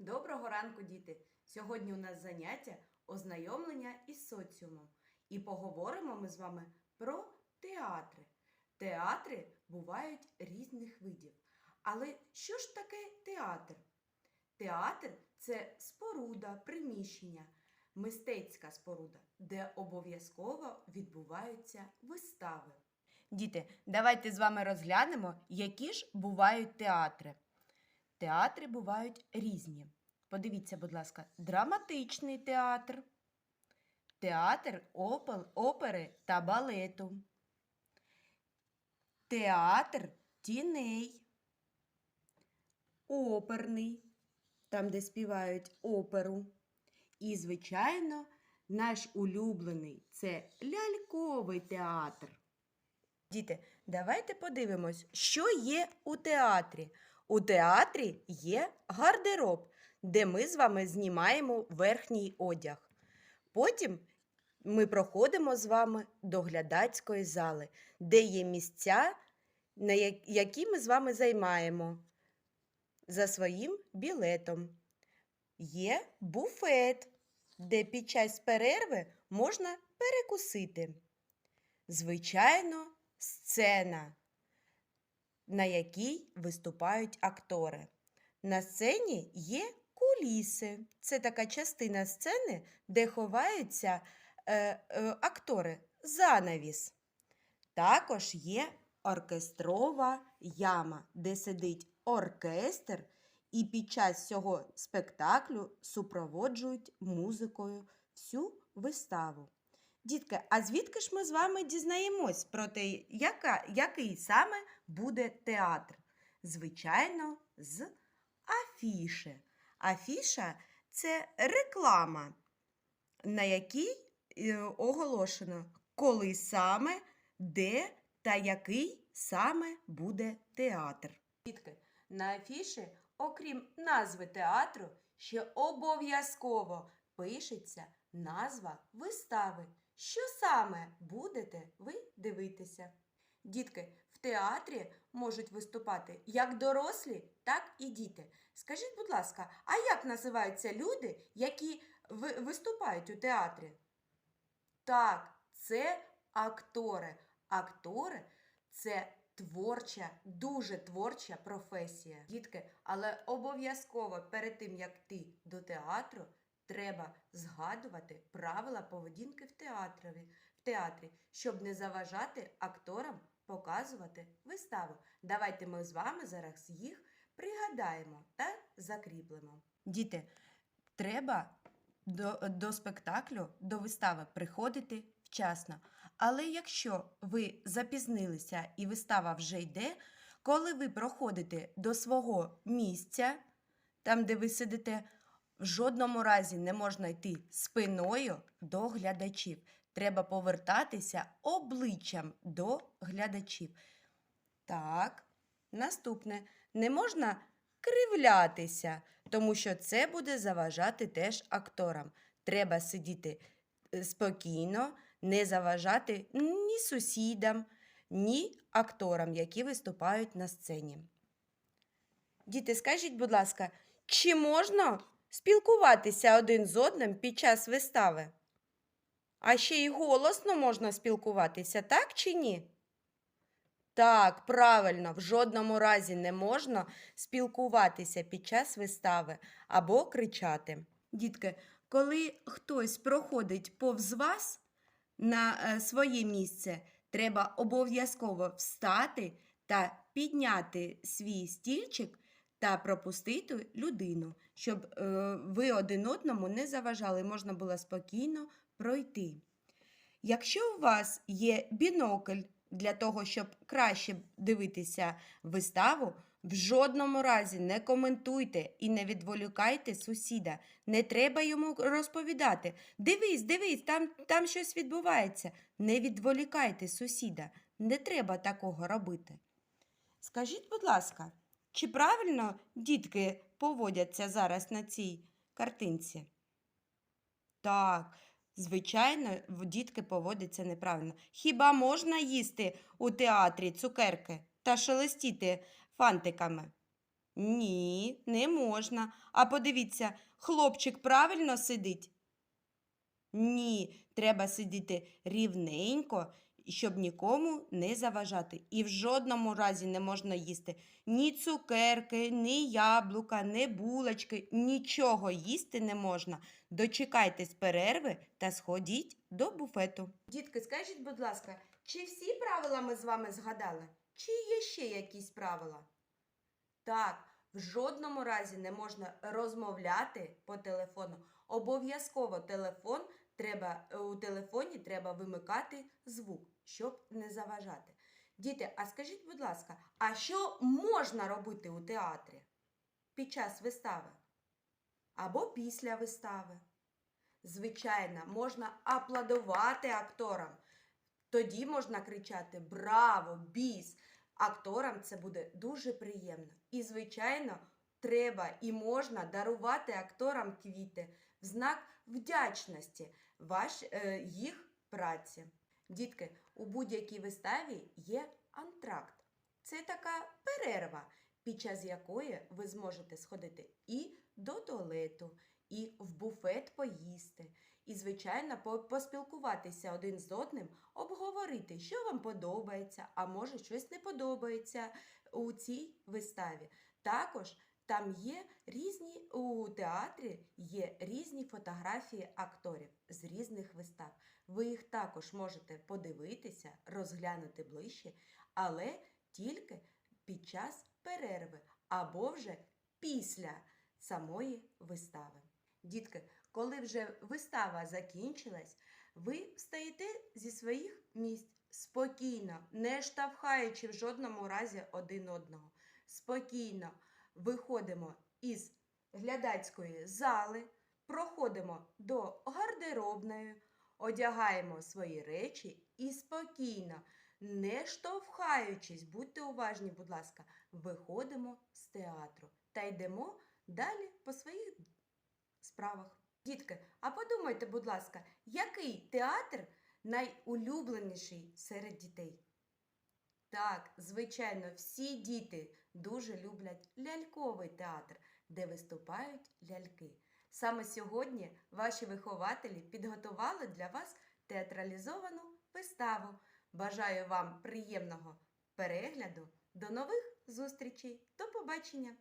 Доброго ранку, діти! Сьогодні у нас заняття ознайомлення із соціумом. І поговоримо ми з вами про театри. Театри бувають різних видів. Але що ж таке театр? Театр це споруда, приміщення, мистецька споруда, де обов'язково відбуваються вистави. Діти, давайте з вами розглянемо, які ж бувають театри. Театри бувають різні. Подивіться, будь ласка, драматичний театр, театр опери та балету, театр тіней, оперний, там, де співають оперу. І, звичайно, наш улюблений це ляльковий театр. Діти, давайте подивимось, що є у театрі. У театрі є гардероб, де ми з вами знімаємо верхній одяг. Потім ми проходимо з вами до глядацької зали, де є місця, які ми з вами займаємо за своїм білетом. Є буфет, де під час перерви можна перекусити. Звичайно, сцена на якій виступають актори. На сцені є куліси. Це така частина сцени, де ховаються е, е, актори, занавіс. Також є оркестрова яма, де сидить оркестр, і під час цього спектаклю супроводжують музикою всю виставу. Дітки, а звідки ж ми з вами дізнаємось про те, яка, який саме буде театр? Звичайно, з афіши. Афіша це реклама, на якій е, оголошено, коли саме, де та який саме буде театр. Дітки, на афіші, окрім назви театру, ще обов'язково пишеться назва вистави. Що саме будете ви дивитися? Дітки, в театрі можуть виступати як дорослі, так і діти. Скажіть, будь ласка, а як називаються люди, які виступають у театрі? Так, це актори. Актори це творча, дуже творча професія. Дітки, але обов'язково перед тим, як йти до театру, треба згадувати правила поведінки в театрові, в театрі, щоб не заважати акторам показувати виставу. Давайте ми з вами зараз їх пригадаємо та закріплемо. Діти, треба до, до спектаклю, до вистави приходити вчасно. Але якщо ви запізнилися і вистава вже йде, коли ви проходите до свого місця, там, де ви сидите, в жодному разі не можна йти спиною до глядачів. Треба повертатися обличчям до глядачів. Так, наступне. Не можна кривлятися, тому що це буде заважати теж акторам. Треба сидіти е, спокійно, не заважати ні сусідам, ні акторам, які виступають на сцені. Діти, скажіть, будь ласка, чи можна спілкуватися один з одним під час вистави? А ще й голосно можна спілкуватися, так чи ні? Так, правильно, в жодному разі не можна спілкуватися під час вистави або кричати. Дітки, коли хтось проходить повз вас на е, своє місце, треба обов'язково встати та підняти свій стільчик та пропустити людину, щоб е, ви один одному не заважали, можна було спокійно пройти. Якщо у вас є бінокль для того, щоб краще дивитися виставу, в жодному разі не коментуйте і не відволікайте сусіда. Не треба йому розповідати. Дивись, дивись, там, там щось відбувається. Не відволікайте сусіда. Не треба такого робити. Скажіть, будь ласка, чи правильно дітки поводяться зараз на цій картинці? Так, звичайно, дітки поводяться неправильно. Хіба можна їсти у театрі цукерки та шелестіти фантиками? Ні, не можна. А подивіться, хлопчик правильно сидить? Ні, треба сидіти рівненько, щоб нікому не заважати. І в жодному разі не можна їсти ні цукерки, ні яблука, ні булочки, нічого їсти не можна. Дочекайтесь перерви та сходіть до буфету. Дітки, скажіть, будь ласка, чи всі правила ми з вами згадали? Чи є ще якісь правила? Так, в жодному разі не можна розмовляти по телефону. Обов'язково телефон треба, е, у телефоні треба вимикати звук, щоб не заважати. Діти, а скажіть, будь ласка, а що можна робити у театрі під час вистави? Або після вистави? Звичайно, можна аплодувати акторам. Тоді можна кричати Браво! Біс! Акторам це буде дуже приємно. І, звичайно, треба і можна дарувати акторам квіти в знак вдячності ваш, е, їх праці. Дітки, у будь-якій виставі є антракт. Це така перерва, під час якої ви зможете сходити і до туалету, і в буфет поїсти. І, звичайно, поспілкуватися один з одним, обговорити, що вам подобається, а може щось не подобається у цій виставі. Також там є різні у театрі є різні фотографії акторів з різних вистав. Ви їх також можете подивитися, розглянути ближче, але тільки під час перерви або вже після самої вистави. Дітки, коли вже вистава закінчилась, ви встаєте зі своїх місць спокійно, не штовхаючи в жодному разі один одного. Спокійно виходимо із глядацької зали, проходимо до гардеробної, одягаємо свої речі і спокійно, не штовхаючись, будьте уважні, будь ласка, виходимо з театру та йдемо далі по своїх справах. Дітки, а подумайте, будь ласка, який театр найулюбленіший серед дітей? Так, звичайно, всі діти дуже люблять ляльковий театр, де виступають ляльки. Саме сьогодні ваші вихователі підготували для вас театралізовану виставу. Бажаю вам приємного перегляду. До нових зустрічей. До побачення!